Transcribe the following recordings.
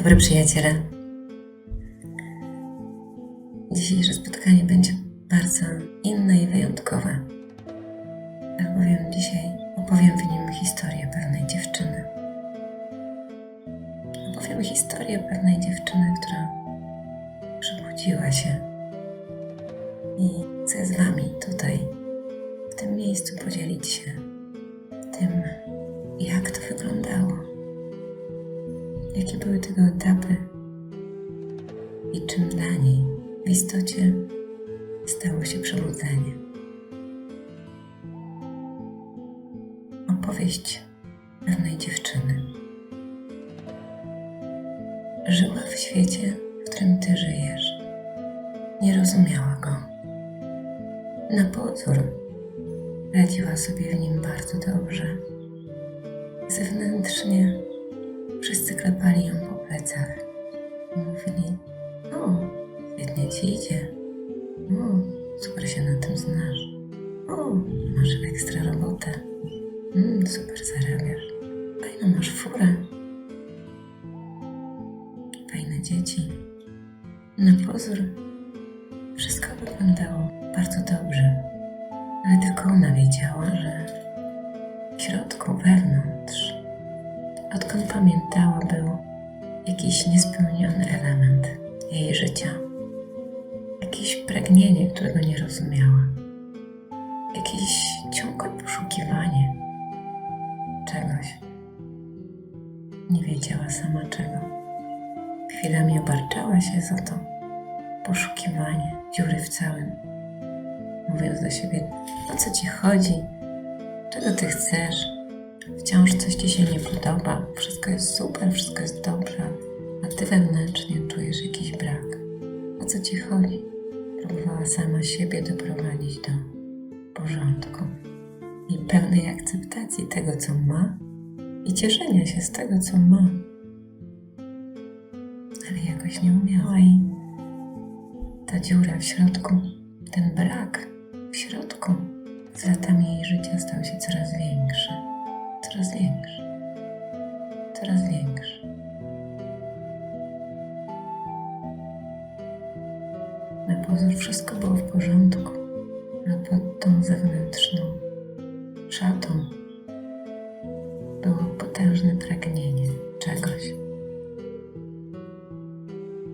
dobry przyjaciele. Dzisiejsze spotkanie będzie bardzo inne i wyjątkowe. Albowiem dzisiaj opowiem w nim historię pewnej dziewczyny. Opowiem historię pewnej dziewczyny, która przebudziła się i chcę z Wami tutaj, w tym miejscu podzielić się tym, jak to wyglądało, jakie były tego etapy i czym dla niej w istocie stało się przebudzenie. Opowieść pewnej dziewczyny. Żyła w świecie, w którym Ty żyjesz. Nie rozumiała go. Na pozór radziła sobie w nim bardzo dobrze. Zewnętrznie wszyscy klepali ją po plecach i mówili: O, świetnie ci idzie. O, super się na tym znasz. O, masz ekstra robotę. Mm, super zarabiasz. Fajną masz furę. Fajne dzieci. Na pozór wszystko wyglądało bardzo dobrze, ale tylko ona wiedziała, że w środku, wewnątrz, odkąd pamiętała, był jakiś niespełniony element jej życia. Jakieś pragnienie, którego nie rozumiała. Jakieś ciągłe poszukiwanie czegoś. Nie wiedziała sama czego. Chwilami obarczała się za to poszukiwanie dziury w całym, mówiąc do siebie, o co ci chodzi, czego ty chcesz, wciąż coś ci się nie podoba, wszystko jest super, wszystko jest dobrze, a ty wewnętrznie czujesz jakiś brak. O co ci chodzi? Próbowała sama siebie doprowadzić do porządku i pełnej akceptacji tego, co ma i cieszenia się z tego, co ma. Ale jakoś nie umiała i ta dziura w środku, ten brak w środku z latami jej życia stał się coraz większy, coraz większy, coraz większy. Na pozór wszystko było w porządku, a pod tą zewnętrzną szatą było potężne pragnienie czegoś.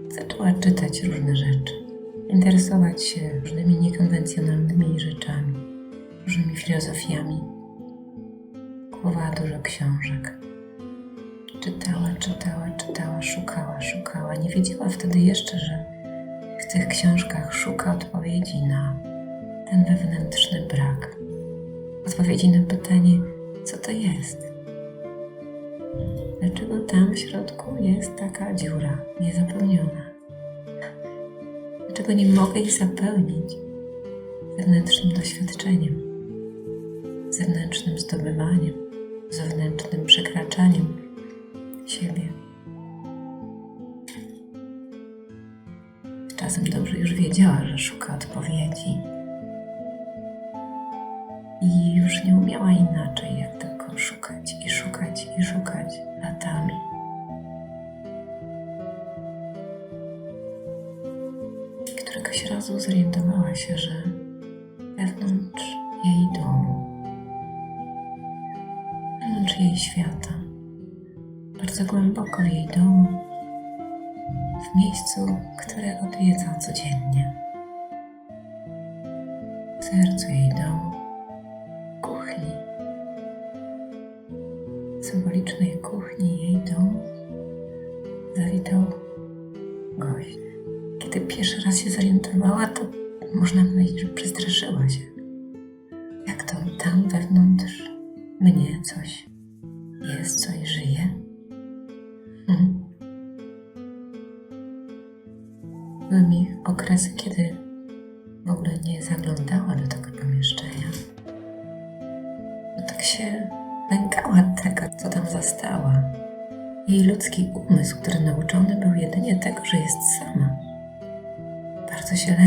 Zaczęła czytać różne rzeczy, interesować się różnymi niekonwencjonalnymi rzeczami, różnymi filozofiami. Kupowała dużo książek. Czytała, czytała, czytała, szukała, szukała. Nie wiedziała wtedy jeszcze, że w tych książkach szuka odpowiedzi na ten wewnętrzny brak. Odpowiedzi na pytanie, co to jest. Dlaczego tam w środku jest taka dziura niezapełniona? Dlaczego nie mogę jej zapełnić zewnętrznym doświadczeniem, zewnętrznym zdobywaniem, zewnętrznym przekraczaniem siebie? Czasem dobrze już wiedziała, że szuka odpowiedzi i już nie umiała inaczej, jak tylko szukać i szukać i szukać latami. Któregoś razu zorientowała się, że sercu jej domu, kuchni, symbolicznej kuchni jej domu, zawitał gość. Kiedy pierwszy raz się zorientowała, to można powiedzieć, że przestraszyła się. Jak to tam wewnątrz mnie coś jest, coś żyje?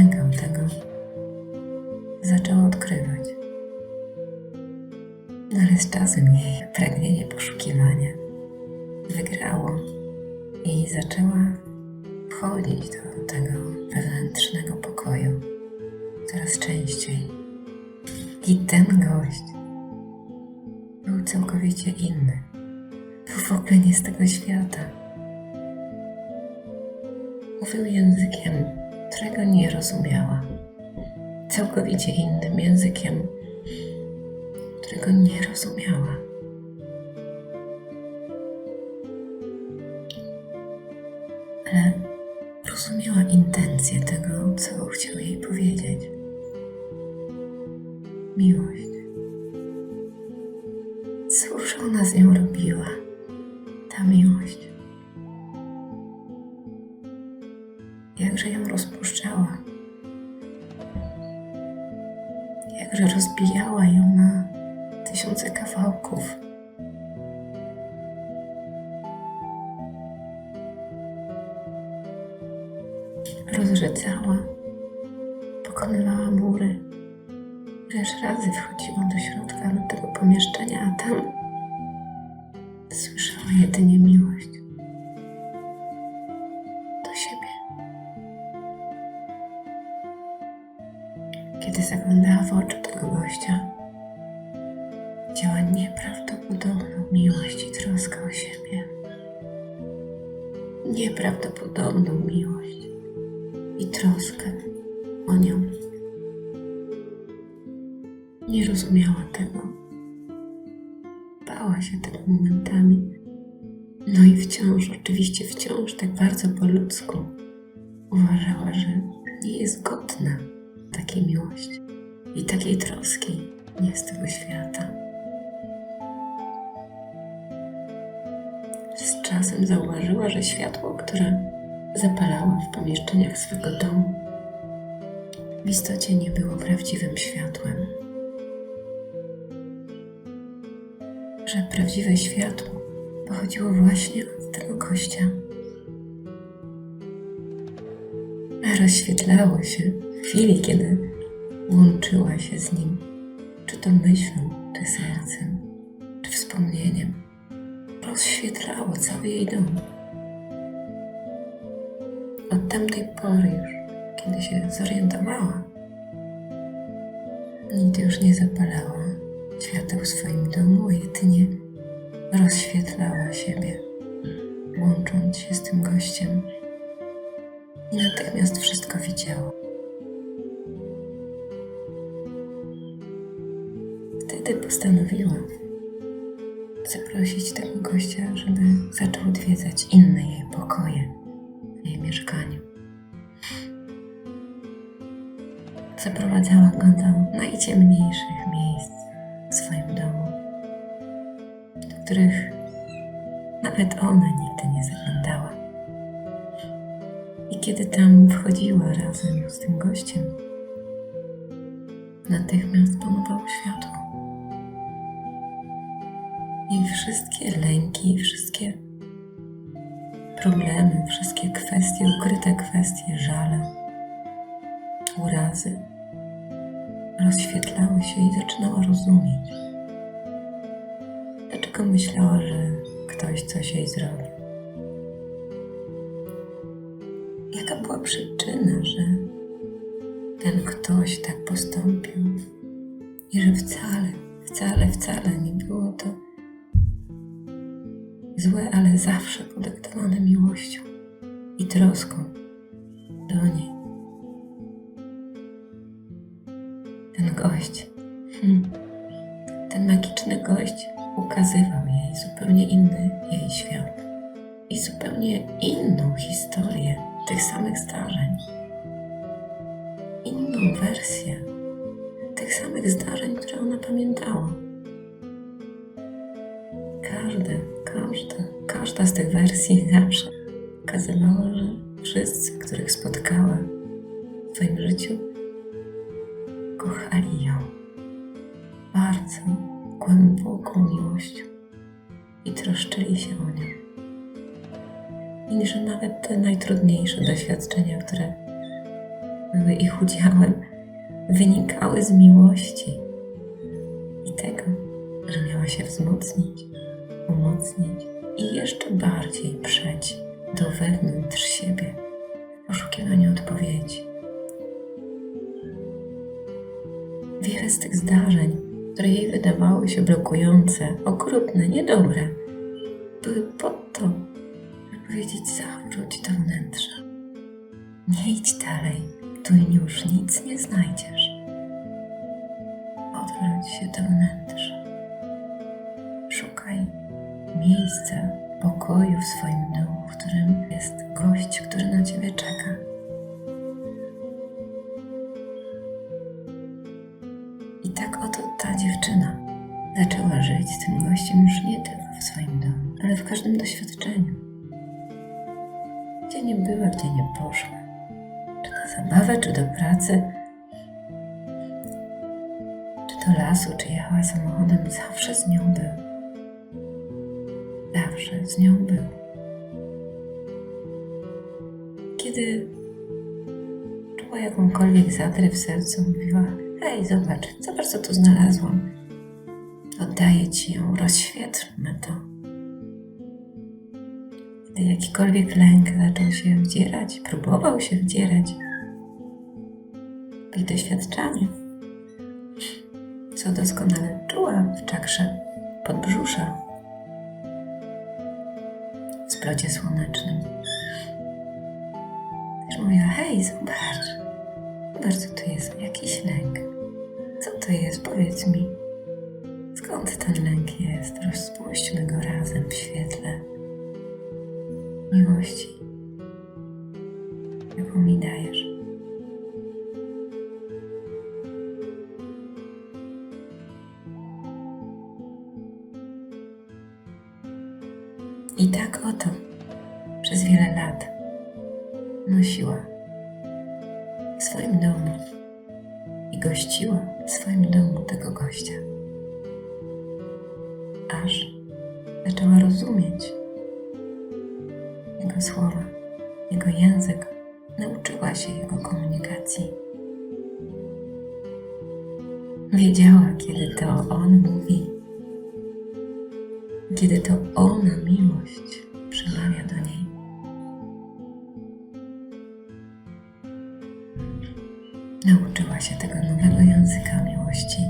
Lękał tego. Zaczęła odkrywać. Ale z czasem jej pragnienie poszukiwania wygrało i zaczęła wchodzić do tego wewnętrznego pokoju coraz częściej. I ten gość był całkowicie inny. Był w ogóle nie z tego świata. Mówił językiem, którego nie rozumiała. Całkowicie innym językiem, którego nie rozumiała. Rozrzedzała, pokonywała mury. Ileż razy wchodziłam do środka do tego pomieszczenia, a tam słyszała jedynie miłość troskę o nią. Nie rozumiała tego. Bała się tego momentami. No i wciąż, oczywiście wciąż tak bardzo po ludzku uważała, że nie jest godna takiej miłości i takiej troski nie z tego świata. Z czasem zauważyła, że światło, które zapalała w pomieszczeniach swego domu, w istocie nie było prawdziwym światłem. Że prawdziwe światło pochodziło właśnie od tego gościa. A rozświetlało się w chwili, kiedy łączyła się z nim, czy to myślą, czy sercem, czy wspomnieniem. Rozświetlało cały jej dom. Tamtej pory już, kiedy się zorientowała, nigdy już nie zapalała świateł w swoim domu, jedynie rozświetlała siebie, łącząc się z tym gościem. I natychmiast wszystko widziała. Wtedy postanowiła zaprosić tego gościa, żeby zaczął odwiedzać inne jej pokoje mieszkaniu. Zaprowadzała go do najciemniejszych miejsc w swoim domu, do których nawet ona nigdy nie zaglądała. I kiedy tam wchodziła razem z tym gościem, natychmiast panowało światło. I wszystkie lęki, wszystkie problemy, wszystkie kwestie, ukryte kwestie, żale, urazy rozświetlały się i zaczynała rozumieć, dlaczego myślała, że ktoś coś jej zrobił. Jaka była przyczyna, że ten ktoś tak postąpił i że wcale, wcale, wcale nie było to złe, ale zawsze podyktowane miłością i troską do niej. Ten gość, hmm, ten magiczny gość ukazywał jej zupełnie inny jej świat i zupełnie inną historię tych samych zdarzeń. Inną wersję tych samych zdarzeń, które ona pamiętała. Każda, z tych wersji zawsze pokazywała, że wszyscy, których spotkała w swoim życiu, kochali ją bardzo głęboką miłością i troszczyli się o nią. I że nawet te najtrudniejsze doświadczenia, które były ich udziałem, wynikały z miłości i tego, że miała się wzmocnić, umocnić i jeszcze bardziej przeć do wewnątrz siebie w poszukiwaniu odpowiedzi. Wiele z tych zdarzeń, które jej wydawały się blokujące, okrutne, niedobre, były po to, by powiedzieć: zawróć do wnętrza. Nie idź dalej, tu już nic nie znajdziesz. Odwróć się do wnętrza. Miejsca pokoju w swoim domu, w którym jest gość, który na ciebie czeka. I tak oto ta dziewczyna zaczęła żyć z tym gościem już nie tylko w swoim domu, ale w każdym doświadczeniu. Gdzie nie była, gdzie nie poszła. Czy na zabawę, czy do pracy, czy do lasu, czy jechała samochodem, zawsze z nią był. Zawsze z nią był. Kiedy czuła jakąkolwiek zadrę w sercu, mówiła: Hej, zobacz, zobacz, co tu znalazłam. Oddaję ci ją, rozświetlmy to. Gdy jakikolwiek lęk zaczął się wdzierać, próbował się wdzierać w jej doświadczanie, co doskonale czuła w czakrze podbrzusza, splocie słonecznym. Też mówiła, hej, zobacz, zobacz, to jest, jakiś lęk. Co to jest, powiedz mi. Skąd ten lęk jest? Rozpuśćmy go razem w świetle miłości, jaką mi dajesz. Jego słowa, jego język, nauczyła się jego komunikacji. Wiedziała, kiedy to on mówi, kiedy to ona miłość przemawia do niej. Nauczyła się tego nowego języka miłości,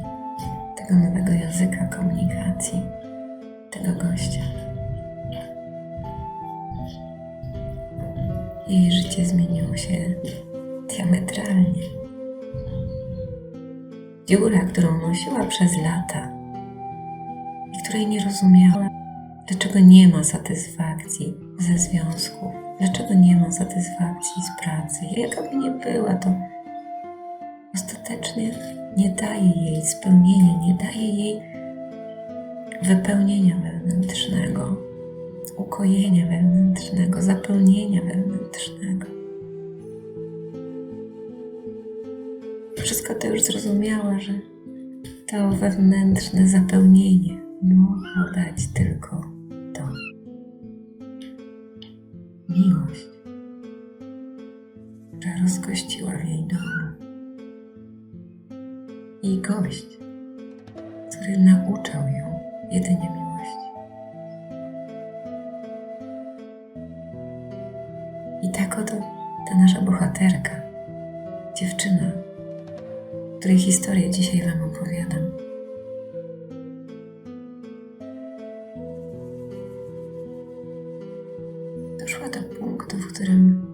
tego nowego języka komunikacji, tego gościa. Diametralnie. Dziura, którą nosiła przez lata i której nie rozumiała, dlaczego nie ma satysfakcji ze związku, dlaczego nie ma satysfakcji z pracy. Jaka by nie była, to ostatecznie nie daje jej spełnienia, nie daje jej wypełnienia wewnętrznego, ukojenia wewnętrznego, zapełnienia wewnętrznego. Wszystko to już zrozumiała, że to wewnętrzne zapełnienie mogło dać tylko to. Miłość, która rozgościła w jej domu. I gość, który nauczał ją jedynie miłości. I tak oto ta nasza bohaterka, dziewczyna, której historię dzisiaj Wam opowiadam. Doszła do punktu, w którym,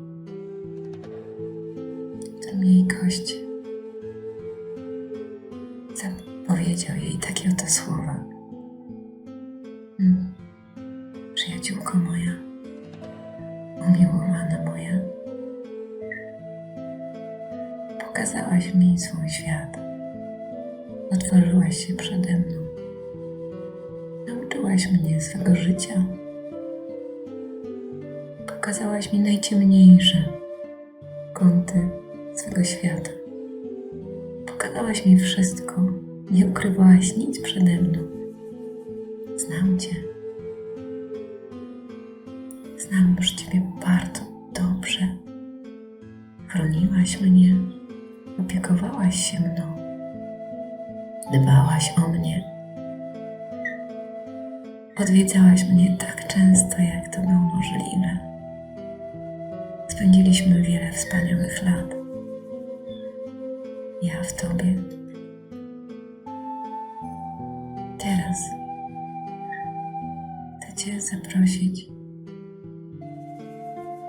najciemniejsze kąty swego świata. Pokazałaś mi wszystko. Nie ukrywałaś nic przede mną. Znam Cię. Znam już Ciebie bardzo dobrze. Chroniłaś mnie, opiekowałaś się mną, dbałaś o mnie. Odwiedzałaś mnie tak często, jak to było możliwe. Spędziliśmy wiele wspaniałych lat. Ja w Tobie. Teraz chcę Cię zaprosić,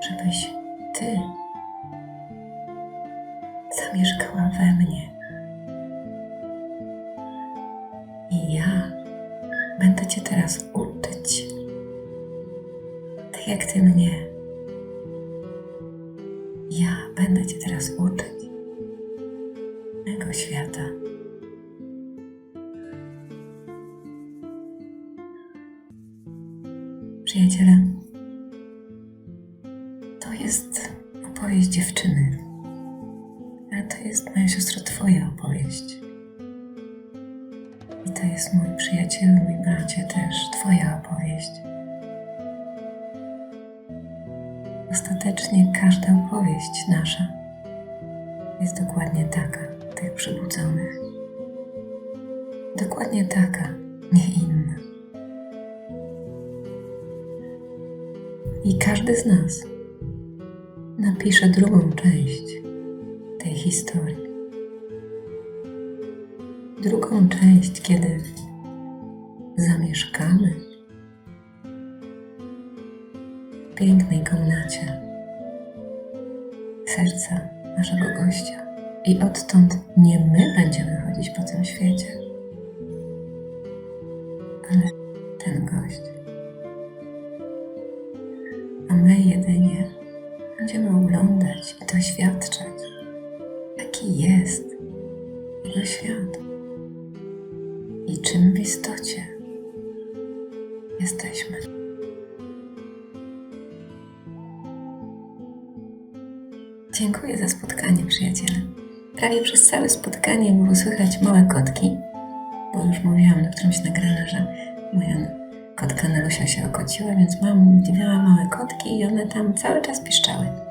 żebyś Ty zamieszkała we mnie. I ja będę Cię teraz uczyć, tak jak Ty mnie. Przyjaciele, to jest opowieść dziewczyny, ale to jest moja siostra Twoja opowieść. I to jest mój przyjaciel, mój bracie też, Twoja opowieść. Ostatecznie każda opowieść nasza jest dokładnie taka, tych przybudzonych. Dokładnie taka, nie inna. I każdy z nas napisze drugą część tej historii. Drugą część, kiedy zamieszkamy w pięknej komnacie serca naszego gościa. I odtąd nie my będziemy chodzić po tym świecie, doświadczać, jaki jest jego świat i czym w istocie jesteśmy. Dziękuję za spotkanie, przyjaciele. Prawie przez całe spotkanie było słychać małe kotki, bo już mówiłam na którymś nagraniu, że moja kotka Nelusia się okociła, więc mam dwie małe kotki i one tam cały czas piszczały.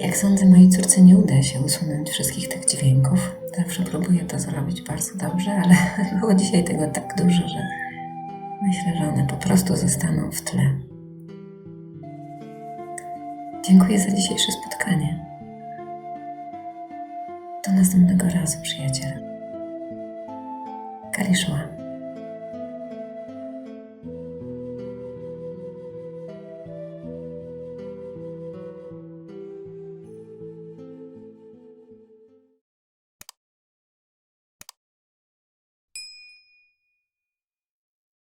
Jak sądzę, mojej córce nie uda się usunąć wszystkich tych dźwięków. Zawsze próbuję to zrobić bardzo dobrze, ale było dzisiaj tego tak dużo, że myślę, że one po prostu zostaną w tle. Dziękuję za dzisiejsze spotkanie. Do następnego razu, przyjaciele. Kariszła.